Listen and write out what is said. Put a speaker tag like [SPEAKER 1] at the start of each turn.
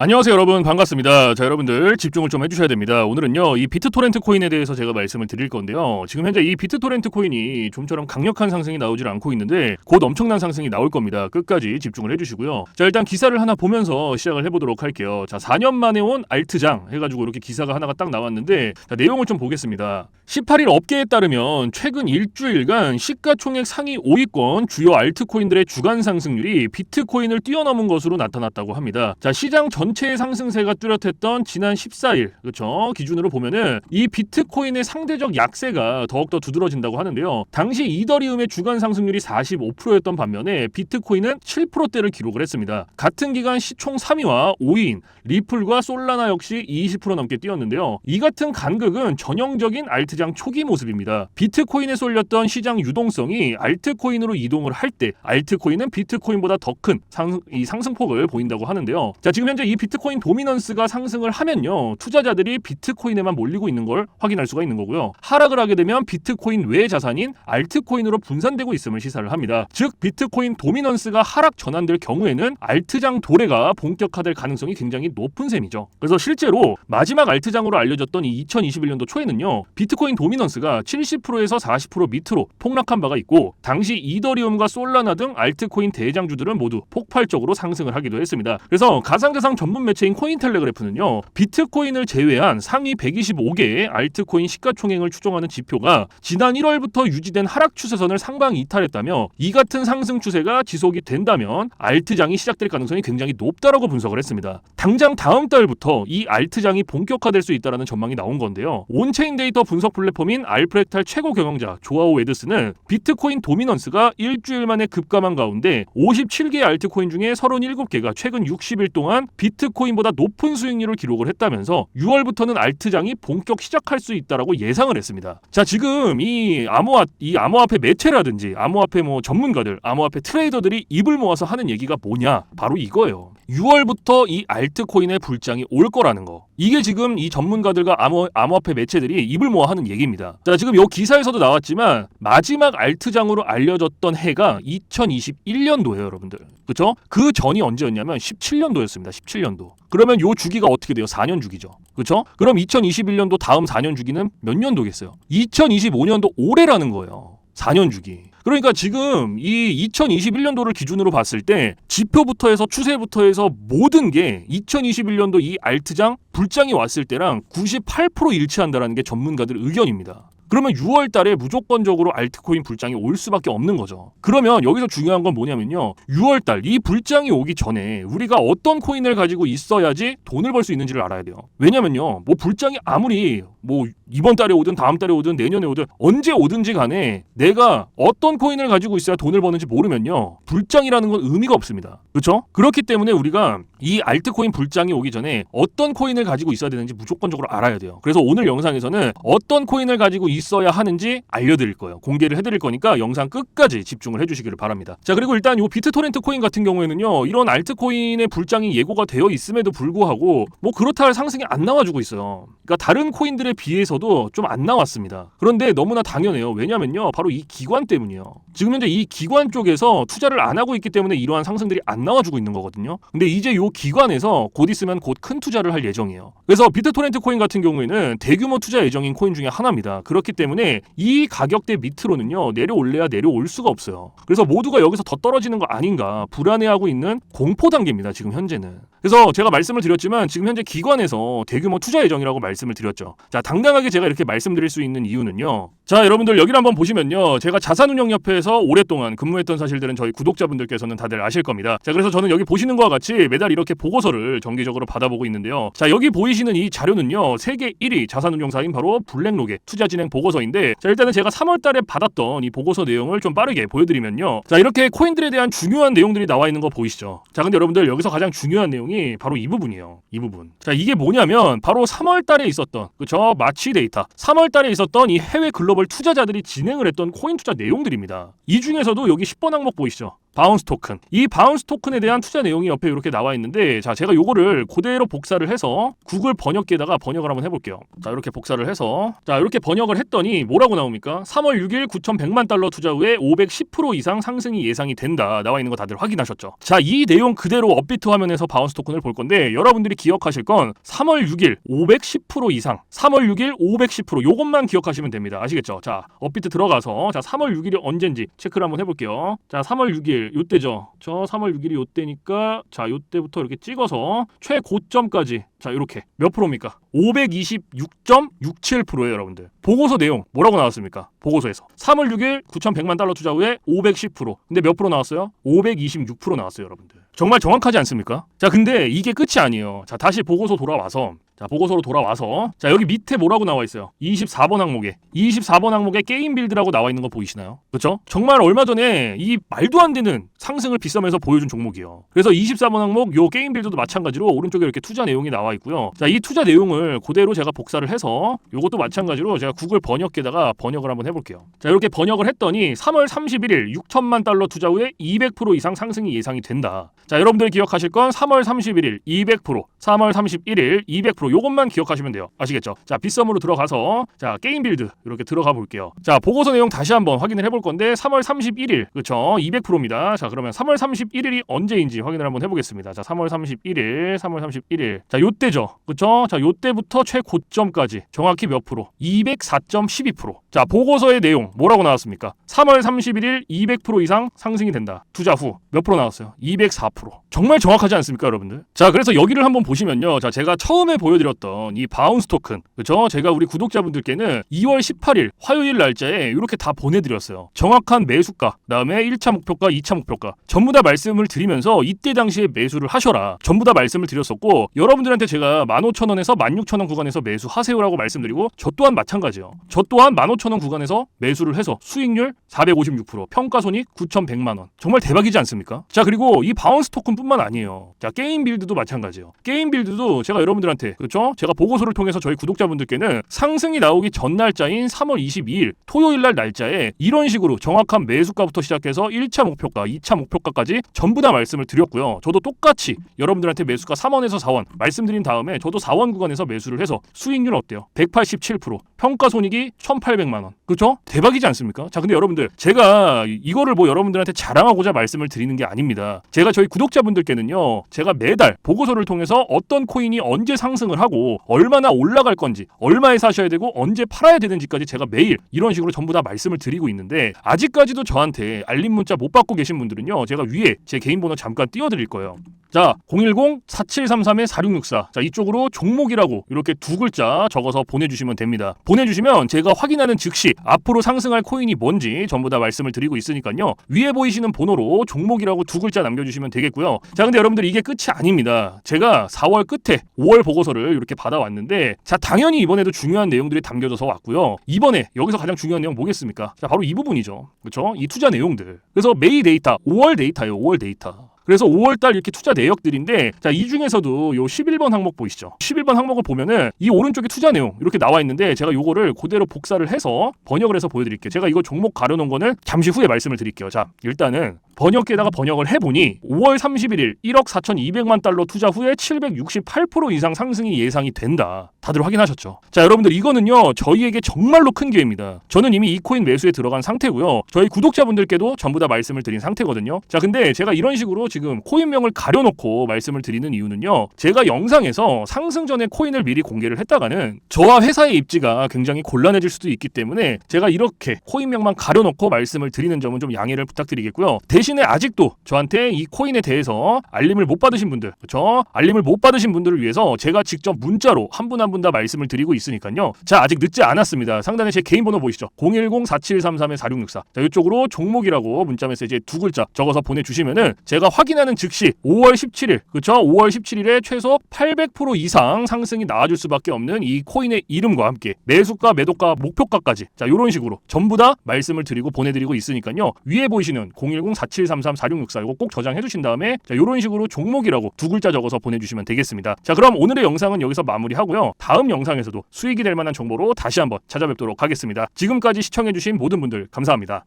[SPEAKER 1] 안녕하세요 여러분 반갑습니다. 자 여러분들 집중을 좀 해주셔야 됩니다. 오늘은요 이 비트토렌트 코인에 대해서 제가 말씀을 드릴 건데요. 지금 현재 이 비트토렌트 코인이 좀처럼 강력한 상승이 나오질 않고 있는데 곧 엄청난 상승이 나올 겁니다. 끝까지 집중을 해주시고요. 자 일단 기사를 하나 보면서 시작을 해보도록 할게요. 자 4년 만에 온 알트장 해가지고 이렇게 기사가 하나가 딱 나왔는데 자, 내용을 좀 보겠습니다. 18일 업계에 따르면 최근 일주일간 시가총액 상위 5위권 주요 알트코인들의 주간 상승률이 비트코인을 뛰어넘은 것으로 나타났다고 합니다. 자 시장 전 체의 상승세가 뚜렷했던 지난 14일 그렇죠 기준으로 보면은 이 비트코인의 상대적 약세가 더욱더 두드러진다고 하는데요. 당시 이더리움의 주간 상승률이 45%였던 반면에 비트코인은 7%대를 기록을 했습니다. 같은 기간 시총 3위와 5위인 리플과 솔라나 역시 20% 넘게 뛰었는데요. 이 같은 간극은 전형적인 알트장 초기 모습입니다. 비트코인에 쏠렸던 시장 유동성이 알트코인으로 이동을 할 때 알트코인은 비트코인보다 더 큰 상승폭을 보인다고 하는데요. 자, 지금 현재 이 비트코인 도미넌스가 상승을 하면요. 투자자들이 비트코인에만 몰리고 있는 걸 확인할 수가 있는 거고요. 하락을 하게 되면 비트코인 외 자산인 알트코인으로 분산되고 있음을 시사를 합니다. 즉 비트코인 도미넌스가 하락 전환될 경우에는 알트장 도래가 본격화될 가능성이 굉장히 높은 셈이죠. 그래서 실제로 마지막 알트장으로 알려졌던 이 2021년도 초에는요. 비트코인 도미넌스가 70%에서 40% 밑으로 폭락한 바가 있고 당시 이더리움과 솔라나 등 알트코인 대장주들은 모두 폭발적으로 상승을 하기도 했습니다. 그래서 가상자산 전문 매체인 코인텔레그래프는요. 비트코인을 제외한 상위 125개의 알트코인 시가총액을 추정하는 지표가 지난 1월부터 유지된 하락 추세선을 상방 이탈했다며 이 같은 상승 추세가 지속이 된다면 알트장이 시작될 가능성이 굉장히 높다라고 분석을 했습니다. 당장 다음 달부터 이 알트장이 본격화될 수 있다라는 전망이 나온 건데요. 온체인 데이터 분석 플랫폼인 알프렉탈 최고 경영자 조아오 웨드스는 비트코인 도미넌스가 일주일 만에 급감한 가운데 57개의 알트코인 중에 37개가 최근 60일 동안 비트 코인보다 높은 수익률을 기록을 했다면서 6월부터는 알트장이 본격 시작할 수 있다라고 예상을 했습니다. 자, 지금 이 암호화 이 암호화폐 매체라든지 암호화폐 뭐 전문가들, 암호화폐 트레이더들이 입을 모아서 하는 얘기가 뭐냐? 바로 이거예요. 6월부터 이 알트코인의 불장이 올 거라는 거. 이게 지금 이 전문가들과 암호, 암호화폐 매체들이 입을 모아 하는 얘기입니다. 자, 지금 요 기사에서도 나왔지만 마지막 알트장으로 알려졌던 해가 2021년도예요, 여러분들. 그쵸? 그 전이 언제였냐면 17년도였습니다. 17년 도. 그러면 요 주기가 어떻게 돼요? 4년 주기죠. 그쵸? 그럼 2021년도 다음 4년 주기는 몇 년도겠어요? 2025년도 올해라는 거예요. 4년 주기. 그러니까 지금 이 2021년도를 기준으로 봤을 때 지표부터 해서 추세부터 해서 모든 게 2021년도 이 알트장 불장이 왔을 때랑 98% 일치한다라는 게 전문가들 의견입니다. 그러면 6월 달에 무조건적으로 알트코인 불장이 올 수밖에 없는 거죠. 그러면 여기서 중요한 건 뭐냐면요. 6월 달 이 불장이 오기 전에 우리가 어떤 코인을 가지고 있어야지 돈을 벌 수 있는지를 알아야 돼요. 왜냐면요. 뭐 불장이 아무리 뭐 이번 달에 오든 다음 달에 오든 내년에 오든 언제 오든지 간에 내가 어떤 코인을 가지고 있어야 돈을 버는지 모르면요. 불장이라는 건 의미가 없습니다. 그렇죠? 그렇기 때문에 우리가 이 알트코인 불장이 오기 전에 어떤 코인을 가지고 있어야 되는지 무조건적으로 알아야 돼요. 그래서 오늘 영상에서는 어떤 코인을 가지고 있어야 하는지 알려드릴 거예요. 공개를 해드릴 거니까 영상 끝까지 집중을 해주시기를 바랍니다. 자 그리고 일단 이 비트토렌트 코인 같은 경우에는요 이런 알트코인의 불장이 예고가 되어 있음에도 불구하고 뭐 그렇다 할 상승이 안 나와주고 있어요. 그러니까 다른 코인들에 비해서도 좀 안 나왔습니다. 그런데 너무나 당연해요. 왜냐면요 바로 이 기관 때문이에요. 지금 현재 이 기관 쪽에서 투자를 안 하고 있기 때문에 이러한 상승들이 안 나와주고 있는 거거든요. 근데 이제 요 기관에서 곧 있으면 곧 큰 투자를 할 예정이에요. 그래서 비트토렌트 코인 같은 경우에는 대규모 투자 예정인 코인 중에 하나입니다. 그렇기 때문에 이 가격대 밑으로는요 내려올래야 내려올 수가 없어요. 그래서 모두가 여기서 더 떨어지는 거 아닌가 불안해하고 있는 공포 단계입니다. 지금 현재는. 그래서 제가 말씀을 드렸지만 지금 현재 기관에서 대규모 투자 예정이라고 말씀을 드렸죠. 자, 당당하게 제가 이렇게 말씀드릴 수 있는 이유는요. 자, 여러분들 여기를 한번 보시면요. 제가 자산운용협회에서 오랫동안 근무했던 사실들은 저희 구독자분들께서는 다들 아실 겁니다. 자, 그래서 저는 여기 보시는 것과 같이 매달 이렇게 보고서를 정기적으로 받아보고 있는데요. 자, 여기 보이시는 이 자료는요. 세계 1위 자산운용사인 바로 블랙록의 투자 진행 보고서인데 자, 일단은 제가 3월 달에 받았던 이 보고서 내용을 좀 빠르게 보여드리면요. 자, 이렇게 코인들에 대한 중요한 내용들이 나와 있는 거 보이시죠? 자, 근데 여러분들 여기서 가장 중요한 내용 내용이 바로 이 부분이에요. 이 부분. 자, 이게 뭐냐면 바로 3월 달에 있었던 그저 마치 데이터. 3월 달에 있었던 이 해외 글로벌 투자자들이 진행을 했던 코인 투자 내용들입니다. 이 중에서도 여기 10번 항목 보이시죠? 바운스 토큰. 이 바운스 토큰에 대한 투자 내용이 옆에 이렇게 나와 있는데 자, 제가 요거를 그대로 복사를 해서 구글 번역기에다가 번역을 한번 해 볼게요. 자, 이렇게 복사를 해서 자, 이렇게 번역을 했더니 뭐라고 나옵니까? 3월 6일 9,100만 달러 투자 후에 510% 이상 상승이 예상이 된다. 나와 있는 거 다들 확인하셨죠? 자, 이 내용 그대로 업비트 화면에서 바운스 토큰을 볼 건데 여러분들이 기억하실 건 3월 6일 510% 이상, 3월 6일 510% 요것만 기억하시면 됩니다. 아시겠죠? 자, 업비트 들어가서 자, 3월 6일이 언젠지 체크를 한번 해 볼게요. 자, 3월 6일 요때죠. 저 3월 6일이 요때니까 자, 요때부터 이렇게 찍어서 최고점까지 자, 이렇게 몇 프로입니까? 526.67%예요, 여러분들. 보고서 내용 뭐라고 나왔습니까? 보고서에서 3월 6일 9,100만 달러 투자 후에 510%. 근데 몇 프로 나왔어요? 526% 나왔어요, 여러분들. 정말 정확하지 않습니까? 자, 근데 이게 끝이 아니에요. 자, 다시 보고서 돌아와서 자, 보고서로 돌아와서 자, 여기 밑에 뭐라고 나와 있어요? 24번 항목에 24번 항목에 게임 빌드라고 나와 있는 거 보이시나요? 그렇죠? 정말 얼마 전에 이 말도 안 되는 상승을 빗썸에서 보여준 종목이에요. 그래서 24번 항목 요 게임 빌드도 마찬가지로 오른쪽에 이렇게 투자 내용이 나와 있고요. 자, 이 투자 내용을 그대로 제가 복사를 해서 요것도 마찬가지로 제가 구글 번역기에다가 번역을 한번 해 볼게요. 자, 이렇게 번역을 했더니 3월 31일 6천만 달러 투자 후에 200% 이상 상승이 예상이 된다. 자, 여러분들 기억하실 건 3월 31일 200%, 3월 31일 200% 요것만 기억하시면 돼요. 아시겠죠? 자, 빗썸으로 들어가서 자, 게임 빌드 이렇게 들어가 볼게요. 자, 보고서 내용 다시 한번 확인을 해볼 건데 3월 31일 그쵸? 200%입니다. 자, 그러면 3월 31일이 언제인지 확인을 한번 해 보겠습니다. 자, 3월 31일, 3월 31일. 자, 요때죠. 그쵸? 자, 요때부터 최고점까지 정확히 몇 프로? 204.12%. 자, 보고서의 내용 뭐라고 나왔습니까? 3월 31일 200% 이상 상승이 된다. 투자 후 몇 프로 나왔어요? 204%. 정말 정확하지 않습니까, 여러분들? 자, 그래서 여기를 한번 보시면요. 자, 제가 처음에 보여드렸던 이 바운스 토큰, 그죠? 제가 우리 구독자분들께는 2월 18일 화요일 날짜에 이렇게 다 보내드렸어요. 정확한 매수가, 그다음에 1차 목표가, 2차 목표가 전부 다 말씀을 드리면서 이때 당시에 매수를 하셔라. 전부 다 말씀을 드렸었고 여러분들한테 제가 15,000원에서 16,000원 구간에서 매수하세요라고 말씀드리고 저 또한 마찬가지예요. 저 또한 15,000원 구간에서 매수를 해서 수익률 456%, 평가 손익 9,100만 원. 정말 대박이지 않습니까? 자, 그리고 이 바운스 토큰뿐만 아니에요. 자, 게임 빌드도 마찬가지예요. 게임 빌드도 제가 여러분들한테 그렇죠? 제가 보고서를 통해서 저희 구독자분들께는 상승이 나오기 전 날짜인 3월 22일 토요일 날 날짜에 이런 식으로 정확한 매수가부터 시작해서 1차 목표가, 2차 목표가까지 전부 다 말씀을 드렸고요. 저도 똑같이 여러분들한테 매수가 3원에서 4원 말씀드린 다음에 저도 4원 구간에서 매수를 해서 수익률 어때요? 187%. 평가 손익이 1,800만 원. 그렇죠? 대박이지 않습니까? 자, 근데 여러분들 제가 이- 이거를 뭐 여러분들한테 자랑하고자 말씀을 드리는 게 아닙니다. 제가 저희 구독자분들께는요. 제가 매달 보고서를 통해서 어떤 코인이 언제 상승을 하고 얼마나 올라갈 건지, 얼마에 사셔야 되고 언제 팔아야 되는지까지 제가 매일 이런 식으로 전부 다 말씀을 드리고 있는데 아직까지도 저한테 알림 문자 못 받고 계신 분들은요. 제가 위에 제 개인 번호 잠깐 띄워 드릴 거예요. 자, 010-4733-4664. 자, 이쪽으로 종목이라고 이렇게 두 글자 적어서 보내주시면 됩니다. 보내주시면 제가 확인하는 즉시 앞으로 상승할 코인이 뭔지 전부 다 말씀을 드리고 있으니까요. 위에 보이시는 번호로 종목이라고 두 글자 남겨주시면 되겠고요. 자, 근데 여러분들 이게 끝이 아닙니다. 제가 4월 끝에 5월 보고서를 이렇게 받아왔는데, 자, 당연히 이번에도 중요한 내용들이 담겨져서 왔고요. 이번에 여기서 가장 중요한 내용 뭐겠습니까? 자, 바로 이 부분이죠. 그렇죠? 이 투자 내용들. 그래서 메이 데이터, 5월 데이터예요. 5월 데이터. 그래서 5월달 이렇게 투자 내역들인데 자 이 중에서도 요 11번 항목 보이시죠? 11번 항목을 보면은 이 오른쪽에 투자 내용 이렇게 나와 있는데 제가 요거를 그대로 복사를 해서 번역을 해서 보여드릴게요. 제가 이거 종목 가려놓은 거는 잠시 후에 말씀을 드릴게요. 자 일단은 번역기에다가 번역을 해보니 5월 31일 1억 4,200만 달러 투자 후에 768% 이상 상승이 예상이 된다. 다들 확인하셨죠? 자 여러분들 이거는요 저희에게 정말로 큰 기회입니다. 저는 이미 이 코인 매수에 들어간 상태고요. 저희 구독자분들께도 전부 다 말씀을 드린 상태거든요. 자 근데 제가 이런 식으로 지금 코인명을 가려놓고 말씀을 드리는 이유는요. 제가 영상에서 상승 전에 코인을 미리 공개를 했다가는 저와 회사의 입지가 굉장히 곤란해질 수도 있기 때문에 제가 이렇게 코인명만 가려놓고 말씀을 드리는 점은 좀 양해를 부탁드리겠고요. 대신에 아직도 저한테 이 코인에 대해서 알림을 못 받으신 분들, 그렇죠? 알림을 못 받으신 분들을 위해서 제가 직접 문자로 한 분 한분 다 말씀을 드리고 있으니까요. 자, 아직 늦지 않았습니다. 상단에 제 개인 번호 보이시죠? 010-4733-4664. 자, 이쪽으로 종목이라고 문자 메시지에 두 글자 적어서 보내주시면은 제가 확인하는 즉시 5월 17일, 그렇죠? 5월 17일에 최소 800% 이상 상승이 나와줄 수밖에 없는 이 코인의 이름과 함께 매수가, 매도가, 목표가까지 자, 이런 식으로 전부 다 말씀을 드리고 보내드리고 있으니까요. 위에 보이시는 010-4733-4664 이거 꼭 저장해 주신 다음에 자, 이런 식으로 종목이라고 두 글자 적어서 보내주시면 되겠습니다. 자, 그럼 오늘의 영상은 여기서 마무리하고요. 다음 영상에서도 수익이 될 만한 정보로 다시 한번 찾아뵙도록 하겠습니다. 지금까지 시청해주신 모든 분들 감사합니다.